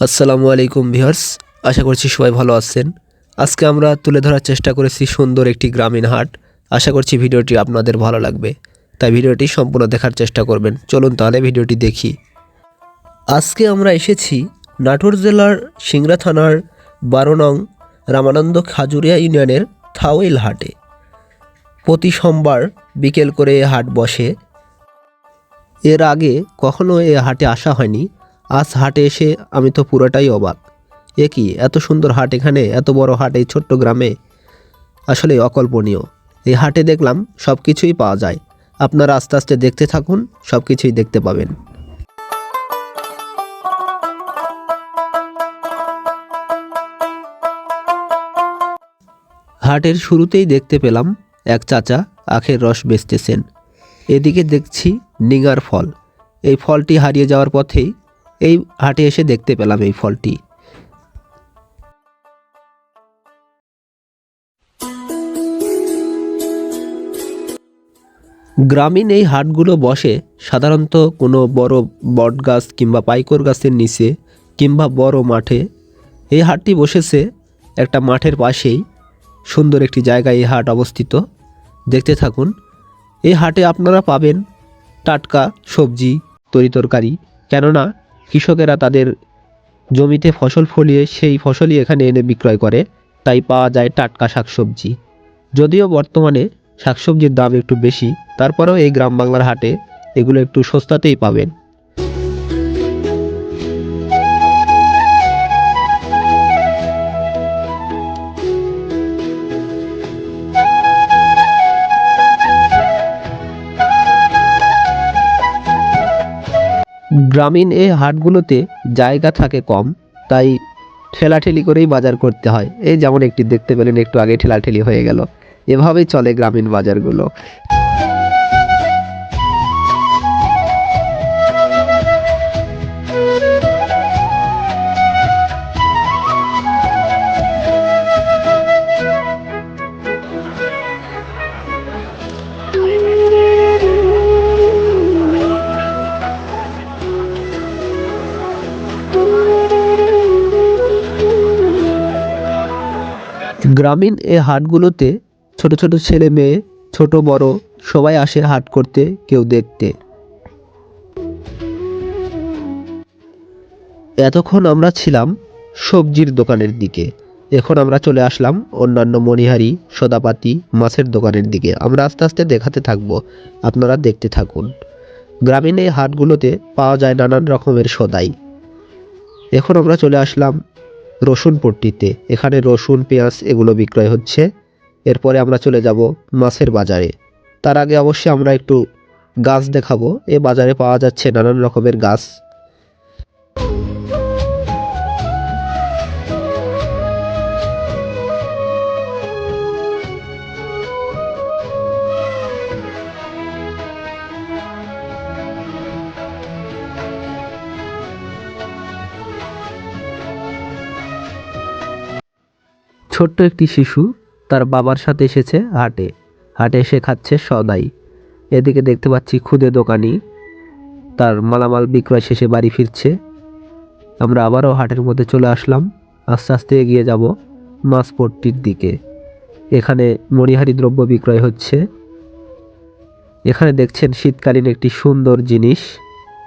আসসালামু আলাইকুম ভিউয়ার্স, আশা করছি সবাই ভালো আছেন। আজকে আমরা তুলে ধরার চেষ্টা করেছি সুন্দর একটি গ্রামীণ হাট। আশা করছি ভিডিওটি আপনাদের ভালো লাগবে। তাই ভিডিওটি সম্পূর্ণ দেখার চেষ্টা করবেন। চলুন তাহলে ভিডিওটি দেখি। আজকে আমরা এসেছি নাটোর জেলার সিংড়া থানার বারো নং রামানন্দ খাজুরিয়া ইউনিয়নের থাওয়েল হাটে। প্রতি সোমবার বিকেল করে হাট বসে। এর আগে কখনো এ হাটে আসা হয়নি। আজ হাটে এসে আমি তো পুরোটাই অবাক। এ কি, এত সুন্দর হাট এখানে, এত বড় হাট এই ছোট্ট গ্রামে? আসলে অকল্পনীয়। এই হাটে দেখলাম সব কিছুই পাওয়া যায়। আপনারা আস্তে আস্তে দেখতে থাকুন সব কিছুই দেখতে পাবেন। হাটের শুরুতেই দেখতে পেলাম এক চাচা আখের রস বেচতেছেন। এদিকে দেখছি নিগার ফল। এই ফলটি হারিয়ে যাওয়ার পথেই এই হাটে এসে দেখতে পেলাম এই ফলটি। গ্রামীণ এই হাটগুলো বসে সাধারণত কোনো বড় বট গাছ কিংবা পাইকর গাছের নিচে কিংবা বড় মাঠে। এই হাটটি বসেছে একটা মাঠের পাশেই, সুন্দর একটি জায়গায় এই হাট অবস্থিত। দেখতে থাকুন, এই হাটে আপনারা পাবেন টাটকা সবজি তরিতরকারি কেননা কৃষকেরা তাদের জমিতে ফসল ফলিয়ে সেই ফসলই এখানে এনে বিক্রয় করে। তাই পাওয়া যায় টাটকা শাকসবজি। যদিও বর্তমানে শাকসবজির দাম একটু বেশি, তারপরেও এই গ্রাম বাংলার হাটে এগুলো একটু সস্তাতেই পাবেন। গ্রামীণ এই হাটগুলোতে জায়গা থাকে কম, তাই ঠেলাঠেলি করেই বাজার করতে হয়। এই যেমন একটি দেখতে পেলেন, একটু আগে ঠেলাঠেলি হয়ে গেল। এভাবেই চলে গ্রামীণ বাজারগুলো। গ্রামীণ এ হাটগুলোতে ছোট ছোট ছেলে মেয়ে, ছোট বড় সবাই আসে হাট করতে, কেউ দেখতে। এতক্ষণ আমরা ছিলাম সবজির দোকানের দিকে। এখন আমরা চলে আসলাম অন্যান্য মণিহারি, সদাপাতি মাছের দোকানের দিকে। আমরা আস্তে আস্তে দেখাতে থাকব। আপনারা দেখতে থাকুন। গ্রামীণ এই হাটগুলোতে পাওয়া যায় নানান রকমের সদাই। এখন আমরা চলে আসলাম রসুন পট্টিতে। এখানে রসুন, পেঁয়াজ এগুলো বিক্রয় হচ্ছে। এরপরে আমরা চলে যাব মাছের বাজারে। তার আগে অবশ্যই আমরা একটু গাছ দেখাবো। এ বাজারে পাওয়া যাচ্ছে নানান রকমের গাছ। ছোট্ট একটি শিশু তার বাবার সাথে এসেছে হাটে। হাটে এসে খাচ্ছে সদাই। এদিকে দেখতে পাচ্ছি খুদে দোকানি। তার মালামাল বিক্রয় শেষে বাড়ি ফিরছে। আমরা আবারও হাটের মধ্যে চলে আসলাম। আস্তে আস্তে এগিয়ে যাব মাছপট্টির দিকে। এখানে মণিহারি দ্রব্য বিক্রয় হচ্ছে। এখানে দেখছেন শীতকালীন একটি সুন্দর জিনিস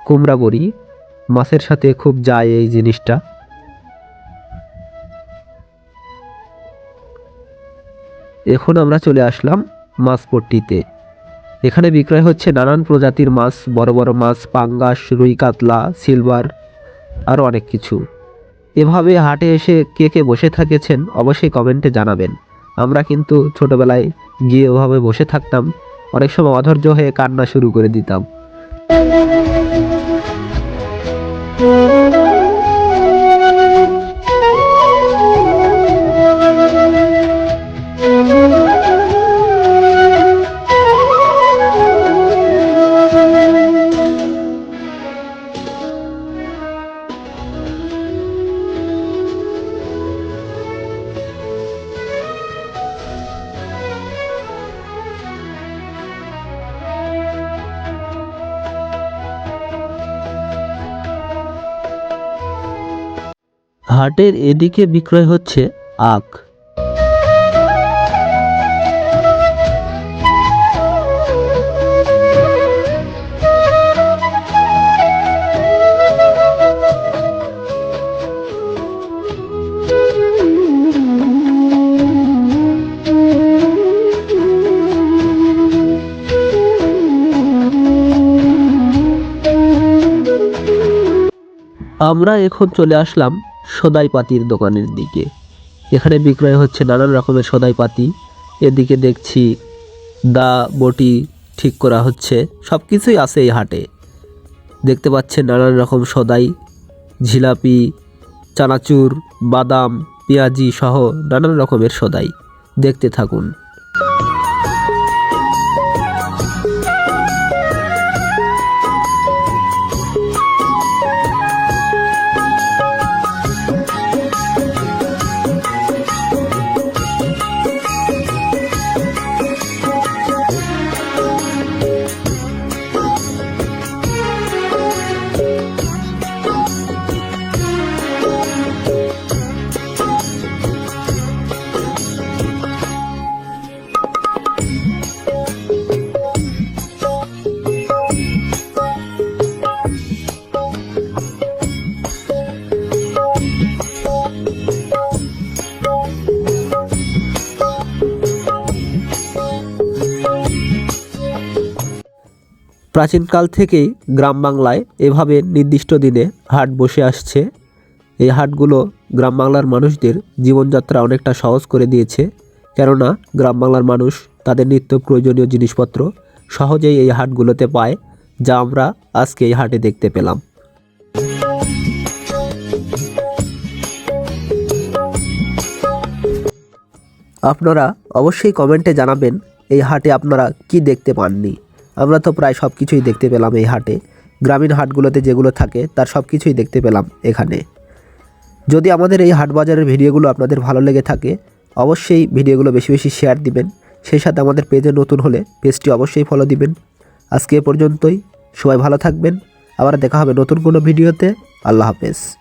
কুমড়া বড়ি মাছের সাথে খুব যায় এই জিনিসটা। এখন আমরা চলে আসলাম মাছপট্টিতে। এখানে বিক্রয় হচ্ছে নানান প্রজাতির মাছ, বড় বড় মাছ, পাঙ্গাস, রুই, কাতলা, সিলভার আরও অনেক কিছু। এভাবে হাটে এসে কে কে বসে থাকেছেন অবশ্যই কমেন্টে জানাবেন। আমরা কিন্তু ছোটবেলায় গিয়ে ওভাবে বসে থাকতাম, অনেক সময় অধৈর্য হয়ে কান্না শুরু করে দিতাম। হাটের এদিকে বিক্রয় হচ্ছে আখ। আমরা এখন চলে আসলাম সদাই পাতির দোকানের দিকে। এখানে বিক্রয় হচ্ছে নানান রকমের সদাই পাতি। এদিকে দেখছি দা বটি ঠিক করা হচ্ছে। সব কিছুই আছে এই হাটে। দেখতে পাচ্ছেন নানান রকম সদাই, ঝিলাপি, চানাচুর, বাদাম, পেঁয়াজি সহ নানান রকমের সদাই। দেখতে থাকুন। প্রাচীনকাল থেকেই গ্রাম বাংলায় এভাবে নির্দিষ্ট দিনে হাট বসে আসছে। এই হাটগুলো গ্রাম বাংলার মানুষদের জীবনযাত্রা অনেকটা সহজ করে দিয়েছে। কেননা গ্রাম বাংলার মানুষ তাদের নিত্য প্রয়োজনীয় জিনিসপত্র সহজেই এই হাটগুলোতে পায়, যা আমরা আজকে এই হাটে দেখতে পেলাম। আপনারা অবশ্যই কমেন্টে জানাবেন, এই হাটে আপনারা কি দেখতে পাননি। আমরা তো প্রায় সব কিছুই দেখতে পেলাম এই হাটে। গ্রামীণ হাটগুলোতে যেগুলো থাকে, তার সব কিছুই দেখতে পেলাম এখানে। যদি আমাদের এই হাট বাজারের ভিডিওগুলো আপনাদের ভালো লেগে থাকে, অবশ্যই ভিডিওগুলো বেশি বেশি শেয়ার দিবেন। সেই সাথে আমাদের পেজে নতুন হলে পেজটি অবশ্যই ফলো দিবেন। আজকে এ পর্যন্তই, সবাই ভালো থাকবেন। আবার দেখা হবে নতুন কোনো ভিডিওতে। আল্লাহ হাফেজ।